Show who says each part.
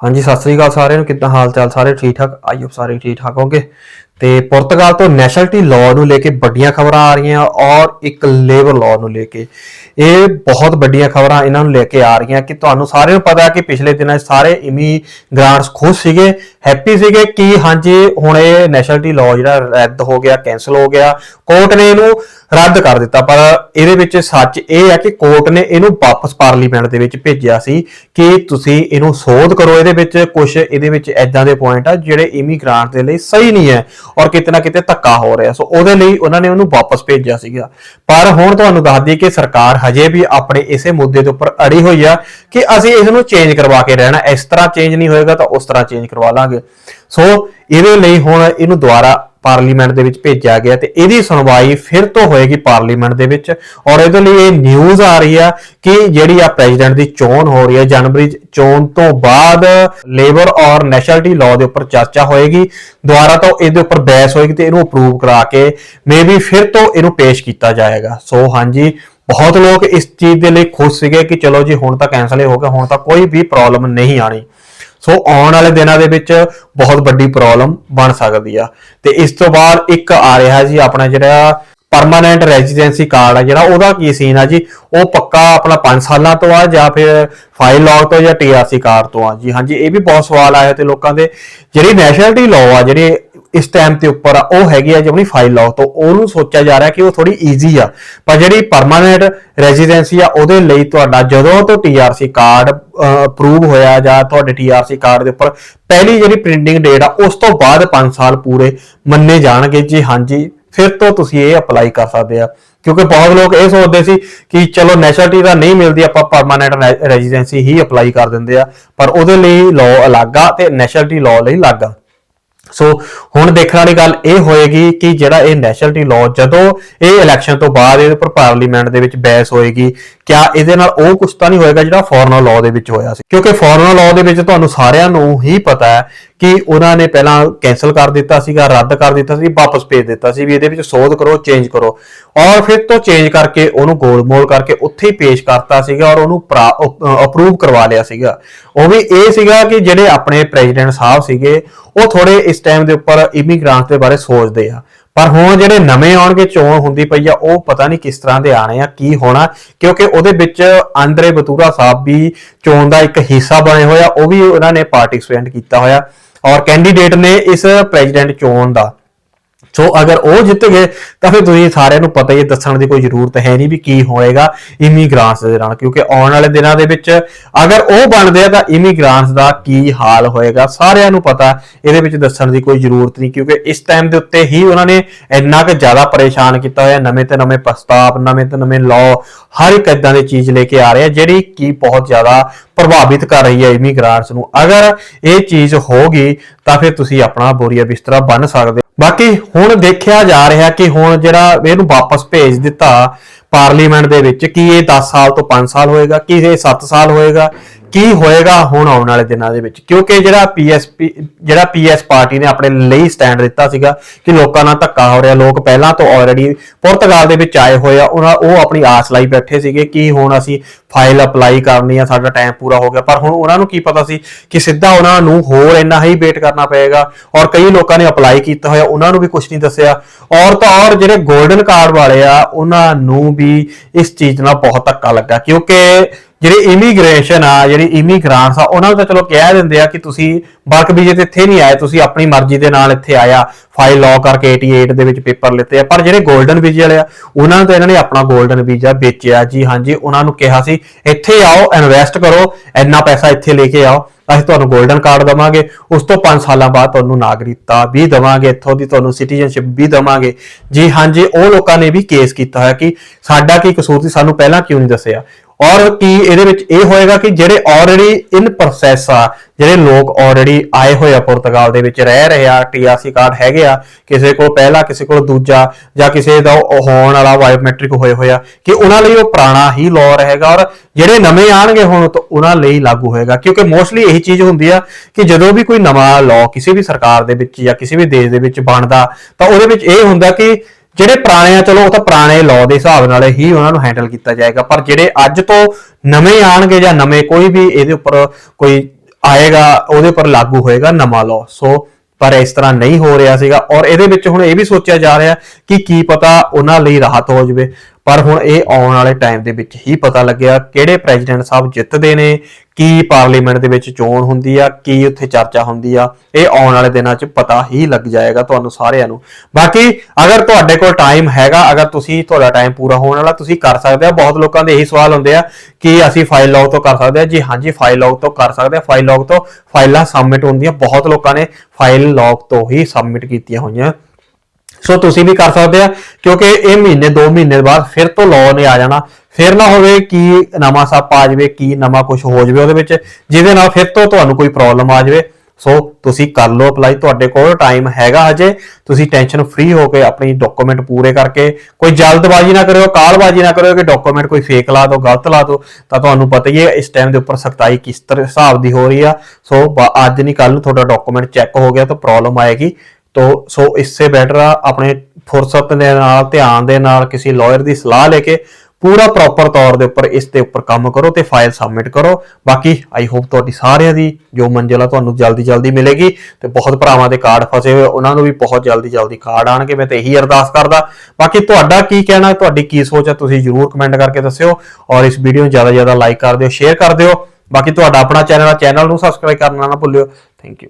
Speaker 1: ਹਾਂਜੀ, ਸਤਿ ਸ੍ਰੀ ਅਕਾਲ ਸਾਰਿਆਂ ਨੂੰ। ਕਿੱਦਾਂ ਹਾਲ ਚਾਲ? ਸਾਰੇ ਠੀਕ ਠਾਕ? ਆਈ ਹੋਪ ਸਾਰੇ ਠੀਕ ਠਾਕ ਹੋਗੇ ਤੇ ਪੁਰਤਗਾਲ ਤੋਂ ਨੈਸ਼ਨਲਟੀ ਲਾਅ ਨੂੰ ਲੈ ਕੇ ਵੱਡੀਆਂ ਖਬਰਾਂ ਆ ਰਹੀਆਂ ਔਰ ਇੱਕ ਲੇਬਰ ਲਾਅ ਨੂੰ ਲੈ ਕੇ। ਇਹ ਬਹੁਤ ਵੱਡੀਆਂ ਖਬਰਾਂ ਇਹਨਾਂ ਨੂੰ ਲੈ ਕੇ ਆ ਰਹੀਆਂ ਕਿ ਤੁਹਾਨੂੰ ਸਾਰਿਆਂ ਨੂੰ ਪਤਾ ਕਿ ਪਿਛਲੇ ਦਿਨਾਂ 'ਚ ਸਾਰੇ ਇਮੀਗ੍ਰਾਂਟਸ ਖੁਸ਼ ਸੀਗੇ ਹੈਪੀ ਸੀਗੇ ਕਿ ਹਾਂਜੀ, ਹੁਣ ਇਹ ਨੈਸ਼ਨਲਟੀ ਲਾਅ ਜਿਹੜਾ ਰੱਦ ਹੋ ਗਿਆ ਕੈਨਸਲ ਹੋ ਗਿਆ ਕੋਰਟ ਨੇ ਇਹਨੂੰ ਰੱਦ ਕਰ ਦਿੱਤਾ। ਪਰ ਇਹਦੇ ਵਿੱਚ ਸੱਚ ਇਹ ਹੈ ਕਿ ਕੋਰਟ ਨੇ ਇਹਨੂੰ ਵਾਪਸ ਪਾਰਲੀਮੈਂਟ ਦੇ ਵਿੱਚ ਭੇਜਿਆ ਸੀ ਕਿ ਤੁਸੀਂ ਇਹਨੂੰ ਸੋਧ ਕਰੋ ਇਹਦੇ ਵਿੱਚ ਕੁਝ ਇਹਦੇ ਵਿੱਚ ਐਦਾਂ ਦੇ ਪੁਆਇੰਟ ਆ ਜਿਹੜੇ ਇਮੀਗ੍ਰਾਂਟ ਦੇ ਲਈ ਸਹੀ ਨਹੀਂ ਹੈ। ਔਰ ਕਿਤੇ ਨਾ ਕਿਤੇ ਧੱਕਾ ਹੋ ਰਿਹਾ। ਸੋ ਉਹਦੇ ਲਈ ਉਹਨਾਂ ਨੇ ਉਹਨੂੰ ਵਾਪਸ ਭੇਜਿਆ ਸੀਗਾ। ਪਰ ਹੁਣ ਤੁਹਾਨੂੰ ਦੱਸ ਦਈਏ ਕਿ ਸਰਕਾਰ ਹਜੇ ਵੀ ਆਪਣੇ ਇਸੇ ਮੁੱਦੇ ਦੇ ਉੱਪਰ ਅੜੀ ਹੋਈ ਆ ਕਿ ਅਸੀਂ ਇਸ ਨੂੰ ਚੇਂਜ ਕਰਵਾ ਕੇ ਰਹਿਣਾ। ਇਸ ਤਰ੍ਹਾਂ ਚੇਂਜ ਨਹੀਂ ਹੋਏਗਾ ਤਾਂ ਉਸ ਤਰ੍ਹਾਂ ਚੇਂਜ ਕਰਵਾ ਲਾਂਗੇ। ਸੋ ਇਹਦੇ ਲਈ ਹੁਣ ਇਹਨੂੰ ਦੁਬਾਰਾ ਪਾਰਲੀਮੈਂਟ ਦੇ ਵਿੱਚ ਭੇਜਿਆ ਗਿਆ ਤੇ ਇਹਦੀ ਸੁਣਵਾਈ ਫਿਰ ਤੋਂ ਹੋਏਗੀ ਪਾਰਲੀਮੈਂਟ ਦੇ ਵਿੱਚ। ਔਰ ਇਹਦੇ ਲਈ ਇਹ ਨਿਊਜ਼ ਆ ਰਹੀ ਆ ਕਿ ਜਿਹੜੀ ਆ ਪ੍ਰੈਜ਼ੀਡੈਂਟ ਦੀ ਚੋਣ ਹੋ ਰਹੀ ਹੈ ਜਨਵਰੀ ਚੋਣ ਤੋਂ ਬਾਅਦ ਲੇਬਰ ਔਰ ਨੈਸ਼ਨਲਟੀ ਲਾਅ ਦੇ ਉੱਪਰ ਚਰਚਾ ਹੋਏਗੀ। ਦੁਬਾਰਾ ਤੋਂ ਇਹਦੇ ਉੱਪਰ ਬਹਿਸ ਹੋਏਗੀ ਤੇ ਇਹਨੂੰ ਅਪਰੂਵ ਕਰਾ ਕੇ ਮੇਬੀ ਫਿਰ ਤੋਂ ਇਹਨੂੰ ਪੇਸ਼ ਕੀਤਾ ਜਾਏਗਾ। ਸੋ ਹਾਂਜੀ, ਬਹੁਤ ਲੋਕ ਇਸ ਚੀਜ਼ ਦੇ ਲਈ ਖੁਸ਼ ਸੀਗੇ ਕਿ ਚਲੋ ਜੀ ਹੁਣ ਤਾਂ ਕੈਨਸਲ ਹੀ ਹੋ ਗਿਆ, ਹੁਣ ਤਾਂ ਕੋਈ ਵੀ ਪ੍ਰੋਬਲਮ ਨਹੀਂ ਆਣੀ ਸੋ ਆਉਣ ਵਾਲੇ ਦਿਨਾਂ ਦੇ ਵਿੱਚ ਬਹੁਤ ਵੱਡੀ ਪ੍ਰੋਬਲਮ ਬਣ ਸਕਦੀ ਆ। ਤੇ ਇਸ ਤੋਂ ਬਾਅਦ ਇੱਕ ਆ ਰਿਹਾ ਜੀ, ਆਪਣਾ ਜਿਹੜਾ ਪਰਮਾਨੈਂਟ ਰੈਜ਼ੀਡੈਂਸੀ ਕਾਰਡ ਆ, ਜਿਹੜਾ ਉਹਦਾ ਕੀ ਸੀਨ ਆ ਜੀ? ਉਹ ਪੱਕਾ ਆਪਣਾ 5 ਸਾਲਾਂ ਤੋਂ ਆ ਜਾਂ ਫਿਰ ਫਾਈਲ ਲੌਗ ਤੋਂ ਜਾਂ ਟੀਆਰਸੀ ਕਾਰਡ ਤੋਂ ਆ? ਜੀ, ਹਾਂਜੀ, ਇਹ ਵੀ ਬਹੁਤ ਸਵਾਲ ਆਏ ਤੇ ਲੋਕਾਂ ਦੇ। ਜਿਹੜੀ ਨੈਸ਼ਨਲਿਟੀ ਲਾਅ ਆ, ਜਿਹੜੇ ਇਸ ਟਾਈਮ ਤੇ ਉੱਪਰ ਆ, ਉਹ ਹੈਗੀ ਆ ਆਪਣੀ ਫਾਈਲ ਲੌਗ ਤੋਂ ਉਹਨੂੰ ਸੋਚਿਆ ਜਾ ਰਿਹਾ ਕਿ ਉਹ ਥੋੜੀ ਈਜ਼ੀ ਆ। ਪਰ ਜਿਹੜੀ ਪਰਮਾਨੈਂਟ ਰੈਜ਼ੀਡੈਂਸੀ ਆ, ਉਹਦੇ ਲਈ ਤੁਹਾਡਾ ਜਦੋਂ ਤੋਂ ਟੀਆਰਸੀ ਕਾਰਡ ਅਪਰੂਵ ਹੋਇਆ ਜਾਂ ਤੁਹਾਡੇ ਟੀਆਰਸੀ ਕਾਰਡ ਦੇ ਉੱਪਰ ਪਹਿਲੀ ਜਿਹੜੀ ਪ੍ਰਿੰਟਿੰਗ ਡੇਟ ਆ, ਉਸ ਤੋਂ ਬਾਅਦ 5 ਸਾਲ ਪੂਰੇ ਮੰਨੇ ਜਾਣਗੇ ਜੀ, ਹਾਂਜੀ। ਫਿਰ ਤੋਂ ਤੁਸੀਂ ਇਹ ਅਪਲਾਈ ਕਰ ਸਕਦੇ ਆ। ਕਿਉਂਕਿ ਬਹੁਤ ਲੋਕ ਇਹ ਸੋਚਦੇ ਸੀ ਕਿ ਚਲੋ ਨੈਸ਼ਨਲਟੀ ਤਾਂ ਨਹੀਂ ਮਿਲਦੀ, ਆਪਾਂ ਪਰਮਾਨੈਂਟ ਰੈਜ਼ੀਡੈਂਸੀ ਹੀ ਅਪਲਾਈ ਕਰ ਦਿੰਦੇ ਆ। ਪਰ ਉਹਦੇ ਲਈ ਲਾਅ ਅਲੱਗ ਆ ਤੇ ਨੈਸ਼ਨਲਟੀ ਲਾਅ ਲਈ ਅਲੱਗ ਆ। ਸੋ ਹੁਣ ਦੇਖਣ ਵਾਲੀ ਗੱਲ ਇਹ ਹੋਏਗੀ ਕਿ ਜਿਹੜਾ ਇਹ ਨੈਸ਼ਨਲਟੀ ਲਾਅ ਜਦੋਂ ਇਹ ਇਲੈਕਸ਼ਨ ਤੋਂ ਬਾਅਦ ਇਹਦੇ ਉੱਪਰ ਪਾਰਲੀਮੈਂਟ ਦੇ ਵਿੱਚ ਬਹਿਸ ਹੋਏਗੀ ਕਿਆ ਇਹਦੇ ਨਾਲ ਉਹ ਕੁਝ ਤਾਂ ਨਹੀਂ ਹੋਏਗਾ ਜਿਹੜਾ ਫੋਰਨ ਲਾਅ ਦੇ ਵਿੱਚ ਹੋਇਆ ਸੀ? ਕਿਉਂਕਿ ਫੋਰਨ ਲਾਅ ਦੇ ਵਿੱਚ ਤੁਹਾਨੂੰ ਸਾਰਿਆਂ ਨੂੰ ਹੀ ਪਤਾ ਹੈ ਕਿ ਉਹਨਾਂ ਨੇ ਪਹਿਲਾਂ ਕੈਨਸਲ ਕਰ ਦਿੱਤਾ ਸੀਗਾ, ਰੱਦ ਕਰ ਦਿੱਤਾ ਸੀ, ਵਾਪਸ ਭੇਜ ਦਿੱਤਾ ਸੀ ਵੀ ਇਹਦੇ ਵਿੱਚ ਸੋਧ ਕਰੋ ਚੇਂਜ ਕਰੋ। ਔਰ ਫਿਰ ਤੋਂ ਚੇਂਜ ਕਰਕੇ ਉਹਨੂੰ ਗੋਲਮੋਲ ਕਰਕੇ ਉੱਥੇ ਹੀ ਪੇਸ਼ ਕਰਤਾ ਸੀਗਾ ਔਰ ਉਹਨੂੰ ਅਪਰੂਵ ਕਰਵਾ ਲਿਆ ਸੀਗਾ। ਉਹ ਵੀ ਇਹ ਸੀਗਾ ਕਿ ਜਿਹੜੇ ਆਪਣੇ ਪ੍ਰੈਜ਼ੀਡੈਂਟ ਸਾਹਿਬ ਸੀਗੇ, ਉਹ ਥੋੜੇ ਇਸ ਟਾਈਮ ਦੇ ਉੱਪਰ ਇਮੀਗ੍ਰਾਂਟ ਦੇ ਬਾਰੇ ਸੋਚਦੇ ਆ। ਪਰ ਹੁਣ ਜਿਹੜੇ ਨਵੇਂ ਆਉਣਗੇ, ਚੋਣ ਹੁੰਦੀ ਪਈ ਆ, ਉਹ ਪਤਾ ਨਹੀਂ ਕਿਸ ਤਰ੍ਹਾਂ ਦੇ ਆਣੇ ਆ, ਕੀ ਹੋਣਾ, ਕਿਉਂਕਿ ਉਹਦੇ ਵਿੱਚ ਆਂਦਰੇ ਬਤੂਰਾ ਸਾਹਿਬ ਵੀ ਚੋਣ ਦਾ ਇੱਕ ਹਿੱਸਾ ਬਣੇ ਹੋਇਆ ਉਹ ਵੀ ਉਹਨਾਂ ਨੇ ਪਾਰਟਿਸਿਪੇਟ ਕੀਤਾ ਹੋਇਆ। ਔਰ ਕੈਂਡੀਡੇਟ ਨੇ ਇਸ ਪ੍ਰੈਜ਼ੀਡੈਂਟ ਚੋਣ ਦਾ ਸੋ ਅਗਰ ਉਹ ਜਿੱਤ ਗਏ, ਤਾਂ ਫਿਰ ਤੁਸੀਂ ਸਾਰਿਆਂ ਨੂੰ ਪਤਾ ਹੀ ਹੈ, ਦੱਸਣ ਦੀ ਕੋਈ ਜ਼ਰੂਰਤ ਹੈ ਨਹੀਂ ਵੀ ਕੀ ਹੋਏਗਾ ਇਮੀਗ੍ਰਾਂਟਸ ਦੇ ਨਾਲ, ਕਿਉਂਕਿ ਆਉਣ ਵਾਲੇ ਦਿਨਾਂ ਦੇ ਵਿੱਚ ਅਗਰ ਉਹ ਬਣਦੇ ਆ, ਤਾਂ ਇਮੀਗ੍ਰਾਂਟਸ ਦਾ ਕੀ ਹਾਲ ਹੋਏਗਾ, ਸਾਰਿਆਂ ਨੂੰ ਪਤਾ, ਇਹਦੇ ਵਿੱਚ ਦੱਸਣ ਦੀ ਕੋਈ ਜ਼ਰੂਰਤ ਨਹੀਂ, ਕਿਉਂਕਿ ਇਸ ਟਾਈਮ ਦੇ ਉੱਤੇ ਹੀ ਉਹਨਾਂ ਨੇ ਇੰਨਾ ਕੁ ਜ਼ਿਆਦਾ ਪਰੇਸ਼ਾਨ ਕੀਤਾ ਹੋਇਆ, ਨਵੇਂ ਤੇ ਨਵੇਂ ਪ੍ਰਸਤਾਵ, ਨਵੇਂ ਤੇ ਨਵੇਂ ਲਾਅ ਹਰ ਇੱਕ ਇਦਾਂ ਦੀ ਚੀਜ਼ ਲੈ ਕੇ ਆ ਰਹੇ ਆ, ਜਿਹੜੀ ਕਿ ਬਹੁਤ ਜ਼ਿਆਦਾ ਪ੍ਰਭਾਵਿਤ ਕਰ ਰਹੀ ਹੈ ਇਮੀਗ੍ਰਾਂਟਸ ਨੂੰ। ਅਗਰ ਇਹ ਚੀਜ਼ ਹੋਗੀ ਤਾਂ ਫਿਰ ਤੁਸੀਂ ਆਪਣਾ ਬੋਰੀਆ ਬਿਸਤਰਾ ਬਣ ਸਕਦੇ ਬਾਕੀ ਹੁਣ ਦੇਖਿਆ ਜਾ ਰਿਹਾ ਕਿ ਹੁਣ ਜਿਹੜਾ ਇਹਨੂੰ ਵਾਪਸ ਭੇਜ ਦਿੱਤਾ ਪਾਰਲੀਮੈਂਟ ਦੇ ਵਿੱਚ, ਕੀ ਇਹ 10 ਸਾਲ ਤੋਂ 5 ਸਾਲ ਹੋਏਗਾ, ਕੀ ਇਹ 7 ਸਾਲ ਹੋਏਗਾ ਕੀ ਹੋਏਗਾ ਹੁਣ ਆਉਣ ਵਾਲੇ ਦਿਨਾਂ ਦੇ ਵਿੱਚ? ਕਿਉਂਕਿ ਜਿਹੜਾ ਪੀਐਸਪੀ ਜਿਹੜਾ ਪੀਐਸ ਪਾਰਟੀ ਨੇ ਆਪਣੇ ਲਈ ਸਟੈਂਡ ਦਿੱਤਾ ਸੀਗਾ ਕਿ ਲੋਕਾਂ ਨਾਲ ਧੱਕਾ ਹੋ ਰਿਹਾ, ਲੋਕ ਪਹਿਲਾਂ ਤੋਂ ਆਲਰੇਡੀ ਪੁਰਤਗਾਲ ਦੇ ਵਿੱਚ ਆਏ ਹੋਏ ਆ, ਉਹਨਾਂ, ਉਹ ਆਪਣੀ ਆਸ ਲਾਈ ਬੈਠੇ ਸੀਗੇ ਕਿ ਹੁਣ ਅਸੀਂ ਫਾਈਲ ਅਪਲਾਈ ਕਰਨੀ ਆ, ਸਾਡਾ ਟਾਈਮ ਪੂਰਾ ਹੋ ਗਿਆ। ਪਰ ਹੁਣ ਉਹਨਾਂ ਨੂੰ ਕੀ ਪਤਾ ਸੀ ਕਿ ਸਿੱਧਾ ਉਹਨਾਂ ਨੂੰ ਹੋਰ ਇੰਨਾ ਹੀ ਵੇਟ ਕਰਨਾ ਪਏਗਾ ਔਰ ਕਈ ਲੋਕਾਂ ਨੇ ਅਪਲਾਈ ਕੀਤਾ ਹੋਇਆ, ਉਹਨਾਂ ਨੂੰ ਵੀ ਕੁਝ ਨਹੀਂ ਦੱਸਿਆ। ਔਰ ਤਾਂ ਔਰ ਜਿਹੜੇ 골ਡਨ ਕਾਰਡ ਵਾਲੇ ਆ, ਉਹਨਾਂ ਨੂੰ ਵੀ ਇਸ ਚੀਜ਼ ਨਾਲ ਬਹੁਤ ਧੱਕਾ ਲੱਗਾ। ਕਿਉਂਕਿ ਜਿਹੜੇ ਇਮੀਗ੍ਰੇਸ਼ਨ ਆ, ਜਿਹੜੀ ਇਮੀਗ੍ਰਾਂਟਸ ਆ, ਉਹਨਾਂ ਨੂੰ ਤਾਂ ਚਲੋ ਕਹਿ ਦਿੰਦੇ ਆ ਕਿ ਤੁਸੀਂ ਵਰਕ ਵੀਜ਼ੇ ਤੇ ਇੱਥੇ ਨਹੀਂ ਆਏ, ਤੁਸੀਂ ਆਪਣੀ ਮਰਜ਼ੀ ਦੇ ਨਾਲ ਇੱਥੇ ਆਇਆ ਫਾਈਲ ਲੌ ਕਰਕੇ 88 ਦੇ ਵਿੱਚ ਪੇਪਰ ਲਿੱਤੇ ਆ। ਪਰ ਜਿਹੜੇ ਗੋਲਡਨ ਵੀਜ਼ੇ ਵਾਲੇ ਆ, ਉਹਨਾਂ ਨੂੰ ਤਾਂ ਇਹਨਾਂ ਨੇ ਆਪਣਾ ਗੋਲਡਨ ਵੀਜ਼ਾ ਵੇਚਿਆ। ਜੀ ਹਾਂਜੀ ਉਹਨਾਂ ਨੂੰ ਕਿਹਾ ਸੀ, ਇੱਥੇ ਆਓ ਇਨਵੈਸਟ ਕਰੋ, ਇੰਨਾ ਪੈਸਾ ਇੱਥੇ ਲੈ ਕੇ ਆਓ, ਅਸੀਂ ਤੁਹਾਨੂੰ ਗੋਲਡਨ ਕਾਰਡ ਦਵਾਂਗੇ। ਉਸ ਤੋਂ 5 ਸਾਲਾਂ ਬਾਅਦ ਤੁਹਾਨੂੰ ਨਾਗਰਿਕਤਾ ਵੀ ਦਵਾਂਗੇ, ਇੱਥੋਂ ਦੀ ਤੁਹਾਨੂੰ ਸਿਟੀਜ਼ਨਸ਼ਿਪ ਵੀ ਦਵਾਂਗੇ। ਜੀ ਹਾਂਜੀ ਉਹ ਲੋਕਾਂ ਨੇ ਵੀ ਕੇਸ ਕੀਤਾ ਹੋਇਆ ਕਿ ਸਾਡਾ ਕੀ ਕਸੂਰ ਸੀ, ਸਾਨੂੰ ਪਹਿਲਾਂ ਕਿਉਂ ਨਹੀਂ ਦੱਸਿਆ? ਔਰ ਕੀ ਇਹਦੇ ਵਿੱਚ ਇਹ ਹੋਏਗਾ ਕਿ ਜਿਹੜੇ ਆਲਰੇਡੀ ਇਨ ਪ੍ਰੋਸੈਸ ਆ, ਜਿਹੜੇ ਲੋਕ ਆਲਰੇਡੀ ਆਏ ਹੋਏ ਆ ਪੁਰਤਗਾਲ ਦੇ ਵਿੱਚ, ਰਹਿ ਰਹੇ ਆ ਟੀਆਰਸੀ ਕਾਰਡ ਹੈਗੇ ਆ, ਕਿਸੇ ਕੋਲ ਪਹਿਲਾ, ਕਿਸੇ ਕੋਲ ਦੂਜਾ, ਜਾਂ ਕਿਸੇ ਦਾ ਹੋਣ ਵਾਲਾ ਬਾਇਓਮੈਟ੍ਰਿਕ ਹੋਏ ਹੋਇਆ ਕਿ ਉਹਨਾਂ ਲਈ ਉਹ ਪੁਰਾਣਾ ਹੀ ਲਾਅ ਰਹੇਗਾ ਔਰ ਜਿਹੜੇ ਨਵੇਂ ਆਣਗੇ ਹੁਣ ਤਾਂ ਉਹਨਾਂ ਲਈ ਲਾਗੂ ਹੋਏਗਾ। ਕਿਉਂਕਿ ਮੋਸਟਲੀ ਇਹੀ ਚੀਜ਼ ਹੁੰਦੀ ਆ ਕਿ ਜਦੋਂ ਵੀ ਕੋਈ ਨਵਾਂ ਲਾਅ ਕਿਸੇ ਵੀ ਸਰਕਾਰ ਦੇ ਵਿੱਚ ਜਾਂ ਕਿਸੇ ਵੀ ਦੇਸ਼ ਦੇ ਵਿੱਚ ਬਣਦਾ, ਤਾਂ ਉਹਦੇ ਵਿੱਚ ਇਹ ਹੁੰਦਾ ਕਿ ਜਿਹੜੇ ਪੁਰਾਣੇ ਆ, ਚਲੋ ਉਹ ਤਾਂ ਪੁਰਾਣੇ ਲਾਅ ਦੇ ਹਿਸਾਬ ਨਾਲ ਹੀ ਉਹਨਾਂ ਨੂੰ ਹੈਂਡਲ ਕੀਤਾ ਜਾਏਗਾ, ਪਰ ਜਿਹੜੇ ਅੱਜ ਤੋਂ ਨਵੇਂ ਆਣਗੇ ਜਾਂ ਨਵੇਂ ਕੋਈ ਵੀ ਇਹਦੇ ਉੱਪਰ ਕੋਈ ਆਏਗਾ, ਉਹਦੇ ਉੱਪਰ ਲਾਗੂ ਹੋਏਗਾ ਨਵਾਂ ਲਾਅ ਸੋ ਪਰ ਇਸ ਤਰ੍ਹਾਂ ਨਹੀਂ ਹੋ ਰਿਹਾ ਸੀਗਾ, ਔਰ ਇਹਦੇ ਵਿੱਚ ਹੁਣ ਇਹ ਵੀ ਸੋਚਿਆ ਜਾ ਰਿਹਾ ਕਿ ਕੀ ਪਤਾ ਉਹਨਾਂ ਲਈ ਰਾਹਤ ਹੋ ਜਵੇ। ਪਰ ਹੁਣ ਇਹ ਆਉਣ ਵਾਲੇ ਟਾਈਮ ਦੇ ਵਿੱਚ ਹੀ ਪਤਾ ਲੱਗਿਆ ਕਿਹੜੇ ਪ੍ਰੈਜ਼ੀਡੈਂਟ ਸਾਹਿਬ ਜਿੱਤਦੇ ਨੇ, ਕੀ ਪਾਰਲੀਮੈਂਟ ਦੇ ਵਿੱਚ ਚੋਣ ਹੁੰਦੀ ਆ, ਕੀ ਉੱਥੇ ਚਰਚਾ ਹੁੰਦੀ ਆ, ਇਹ ਆਉਣ ਵਾਲੇ ਦਿਨਾਂ 'ਚ ਪਤਾ ਹੀ ਲੱਗ ਜਾਏਗਾ ਤੁਹਾਨੂੰ ਸਾਰਿਆਂ ਨੂੰ। ਬਾਕੀ ਅਗਰ ਤੁਹਾਡੇ ਕੋਲ ਟਾਈਮ ਹੈਗਾ, ਅਗਰ ਤੁਸੀਂ ਤੁਹਾਡਾ ਟਾਈਮ ਪੂਰਾ ਹੋਣ ਵਾਲਾ, ਤੁਸੀਂ ਕਰ ਸਕਦੇ ਆ। ਬਹੁਤ ਲੋਕਾਂ ਦੇ ਇਹੀ ਸਵਾਲ ਹੁੰਦੇ ਆ ਕਿ ਅਸੀਂ ਫਾਈਲ ਲੌਗ ਤੋਂ ਕਰ ਸਕਦੇ ਆ? ਜੀ ਹਾਂਜੀ ਫਾਈਲ ਲੌਗ ਤੋਂ ਕਰ ਸਕਦੇ ਆ। ਫਾਈਲ ਲੌਗ ਤੋਂ ਫਾਈਲਾਂ ਸਬਮਿਟ ਹੁੰਦੀਆਂ। ਬਹੁਤ ਲੋਕਾਂ ਨੇ ਫਾਈਲ ਲੌਗ ਤੋਂ ਹੀ ਸਬਮਿਟ ਕੀਤੀਆਂ ਹੋਈਆਂ। ਸੋ ਤੁਸੀਂ ਵੀ ਕਰ ਸਕਦੇ ਆ, ਕਿਉਂਕਿ ਇਹ ਮਹੀਨੇ 2 ਮਹੀਨੇ ਬਾਅਦ ਫਿਰ ਤੋਂ ਲਾਅ ਨੇ ਆ ਜਾਣਾ। ਫਿਰ ਨਾ ਹੋਵੇ ਕਿ ਨਵਾਂ ਸੱਪ ਆ ਜਾਵੇ, ਕੀ ਨਵਾਂ ਕੁਝ ਹੋ ਜਾਵੇ ਉਹਦੇ ਵਿੱਚ, ਜਿਹਦੇ ਨਾਲ ਫਿਰ ਤੋਂ ਤੁਹਾਨੂੰ ਕੋਈ ਪ੍ਰੋਬਲਮ ਆ ਜਾਵੇ। ਸੋ ਤੁਸੀਂ ਕਰ ਲਓ ਅਪਲਾਈ ਤੁਹਾਡੇ ਕੋਲ ਟਾਈਮ ਹੈਗਾ ਹਜੇ। ਤੁਸੀਂ ਟੈਨਸ਼ਨ ਫ੍ਰੀ ਹੋ ਕੇ ਆਪਣੀ ਡਾਕੂਮੈਂਟ ਪੂਰੇ ਕਰਕੇ, ਕੋਈ ਜਲਦਬਾਜ਼ੀ ਨਾ ਕਰਿਓ, ਕਾਲਬਾਜ਼ੀ ਨਾ ਕਰਿਓ ਕਿ ਡਾਕੂਮੈਂਟ ਕੋਈ ਫੇਕ ਲਾ ਦਿਓ, ਗਲਤ ਲਾ ਦਿਓ। ਤਾਂ ਤੁਹਾਨੂੰ ਪਤਾ ਹੀ ਹੈ, ਇਸ ਟਾਈਮ ਦੇ ਉੱਪਰ ਸਖਤਾਈ ਕਿਸ ਤਰ੍ਹਾਂ ਹਿਸਾਬ ਦੀ ਹੋ ਰਹੀ ਆ। ਸੋ ਬ- ਅੱਜ ਨਹੀਂ ਕੱਲ ਨੂੰ ਤੁਹਾਡਾ ਡਾਕੂਮੈਂਟ ਚੈੱਕ ਹੋ ਗਿਆ ਤਾਂ ਪ੍ਰੋਬਲਮ ਆਏਗੀ। ਤੋ, ਸੋ ਇਸਸੇ ਬੈਟਰ ਆ, ਆਪਣੇ ਫੁਰਸਤ ਦੇ ਨਾਲ, ਧਿਆਨ ਦੇ ਨਾਲ ਕਿਸੇ ਲਾਇਰ ਦੀ ਸਲਾਹ ਲੈ ਕੇ ਪੂਰਾ ਪ੍ਰੋਪਰ ਤੌਰ ਦੇ ਉੱਪਰ ਇਸ ਦੇ ਉੱਪਰ ਕੰਮ ਕਰੋ ਤੇ ਫਾਈਲ ਸਬਮਿਟ ਕਰੋ। ਬਾਕੀ ਆਈ ਹੋਪ ਤੁਹਾਡੀ ਸਾਰਿਆਂ ਦੀ ਜੋ ਮੰਜ਼ਿਲ ਆ ਤੁਹਾਨੂੰ ਜਲਦੀ ਜਲਦੀ ਮਿਲੇਗੀ ਤੇ ਬਹੁਤ ਭਰਾਵਾਂ ਦੇ ਕਾਰਡ ਫਸੇ ਹੋਏ ਉਹਨਾਂ ਨੂੰ ਵੀ ਬਹੁਤ ਜਲਦੀ ਜਲਦੀ ਕਾਰਡ ਆਣਗੇ ਮੈਂ ਤੇ ਇਹੀ ਅਰਦਾਸ ਕਰਦਾ। ਬਾਕੀ ਤੁਹਾਡਾ ਕੀ ਕਹਿਣਾ, ਤੁਹਾਡੀ ਕੀ ਸੋਚ ਹੈ ਤੁਸੀਂ ਜਰੂਰ ਕਮੈਂਟ ਕਰਕੇ ਦੱਸਿਓ ਔਰ ਇਸ ਵੀਡੀਓ ਨੂੰ ਜ਼ਿਆਦਾ ਜ਼ਿਆਦਾ ਲਾਈਕ ਕਰ ਦਿਓ ਸ਼ੇਅਰ ਕਰ ਦਿਓ। ਬਾਕੀ ਤੁਹਾਡਾ ਆਪਣਾ ਚੈਨਲ ਆ ਚੈਨਲ ਨੂੰ ਸਬਸਕ੍ਰਾਈਬ ਕਰਨਾ ਨਾ ਭੁੱਲਿਓ। Thank you